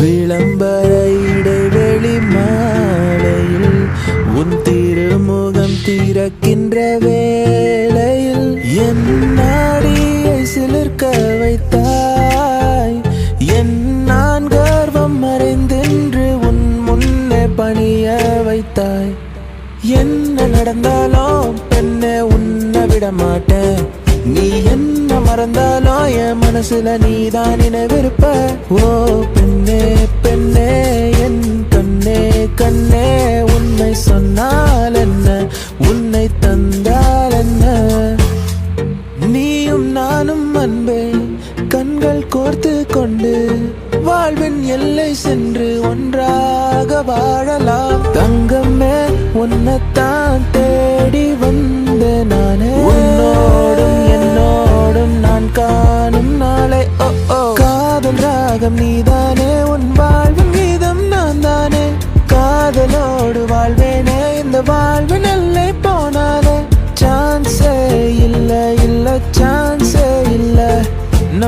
விளம்பர இடைவெளி மாலையில் உன் திருமுகம் திறக்கின்ற வேளையில் என் நாடியை சிலிர்க்க வைத்தாய். என் நான் கர்வம் மறைந்தென்று உன் முன்னே பணிய வைத்தாய். என்ன நடந்தாலும் பெண்ணே உன்னை விட மாட்டேன் நீ என்ன மறந்தாலும் என் மனசுல நீதான் நினைவிருப்ப ஓ பெண்ணே பெண்ணே என் கண்ணே கண்ணே உன்னை சொன்னால் என்ன? உன்னை தந்தால் என்ன? நீயும் நானும் அன்பே கண்கள் கோர்த்து கொண்டு வாழ்வின் எல்லை சென்று ஒன்றாக வாழலாம். தங்கமே உன்னைத்தான் தேடி வந்த நானே. உன்னோடும் என்னோடும் நான் காணும்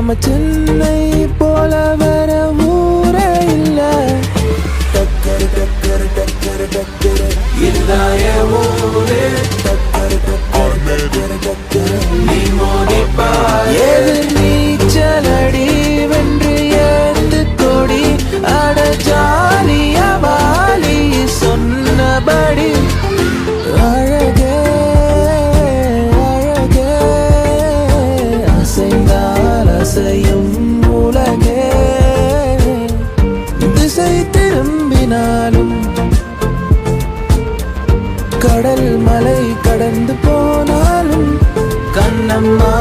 நம்ம சென்னை போல வரவும் திரும்பினாலும் கடல் மலை கடந்து போனாலும் கண்ணம்மா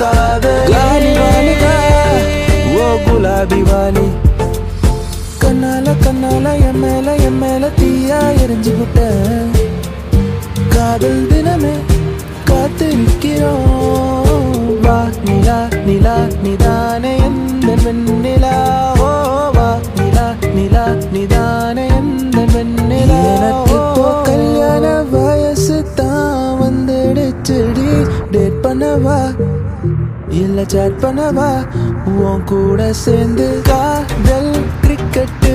காதலி. ஓ குலாபி வாலி கண்ணால கண்ணால என் மேல என் மேல தீயா எரிஞ்சு விட்ட காதல் தினமே காத்திருக்கிறோம். வா நிலா நிலா எந்த வெண்ணிலா ஓ வா நிலா நிலா நிதானே எந்த வெண்ணிலா எனக்கு இப்போ கல்யாண வயசு தான் வந்துடுச்சுடி. டேட் பண்ணவா? இல்ல சாட் பண்ணவா? உன் கூட சேர்ந்து காதல் கிரிக்கெட்டு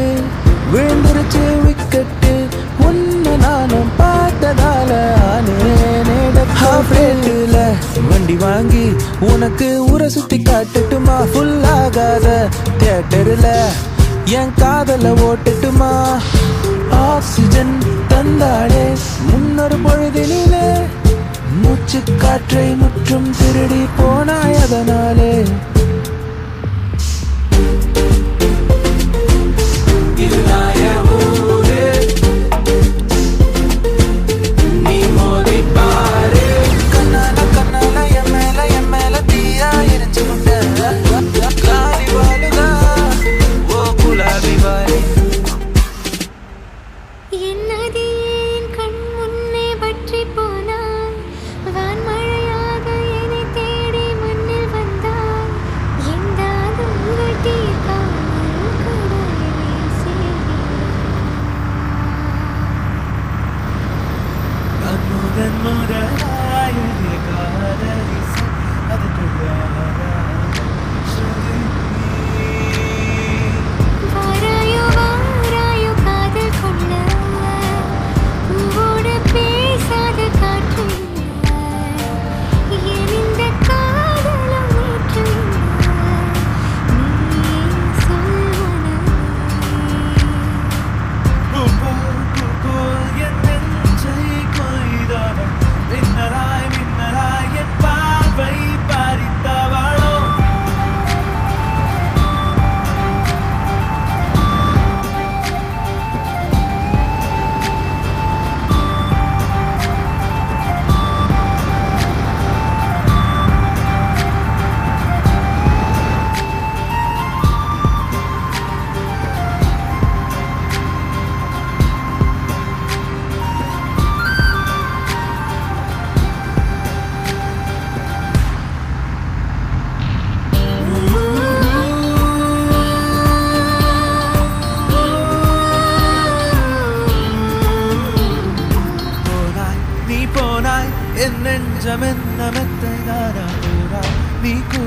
விழுந்துருச்சு வாங்கி உனக்கு ஊரை சுத்தி காட்டட்டுமா? ஃபுல் ஆகாத தியேட்டர்ல என் காதல ஓட்டுட்டுமா? ஆக்சிஜன் தந்தாடே முன்னொரு பொழுதினிலே. மூச்சு காற்றை முற்றும் திருடி போனாய் அதனாலே. இதுதான் 么的好。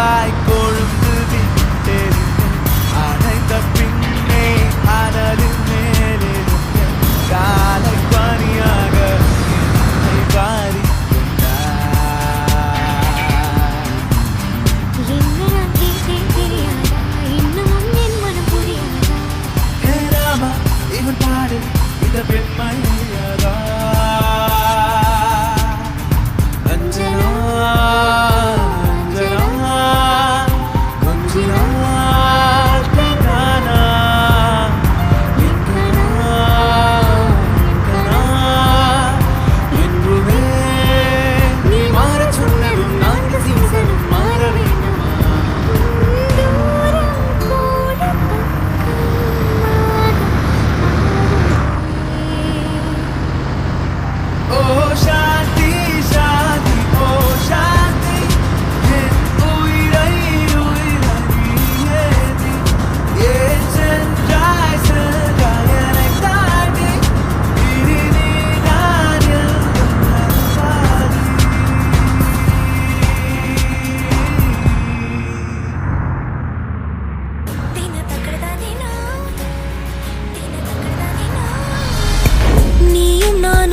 bye.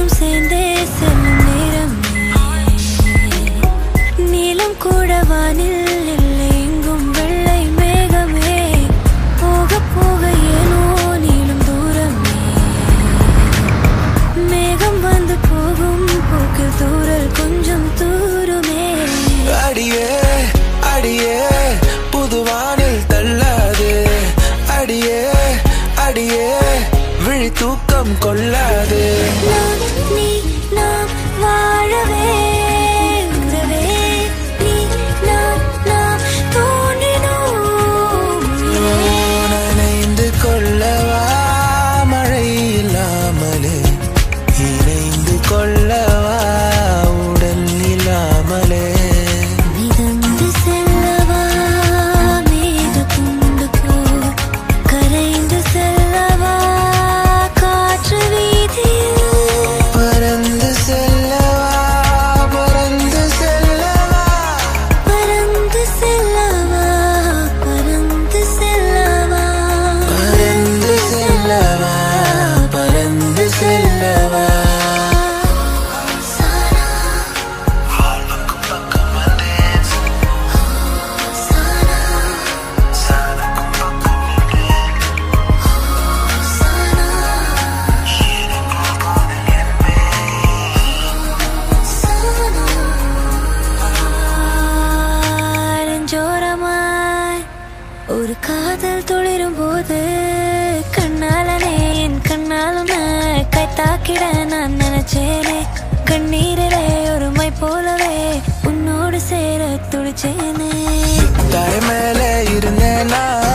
நானும் சேர்ந்தே செல்லும் நீளம் கூட வானில் துடிச்சேனே. கண்ணீரிலே ஒருமை போலவே உன்னோடு சேர துடிச்சேனே. தலை இருந்தேனா?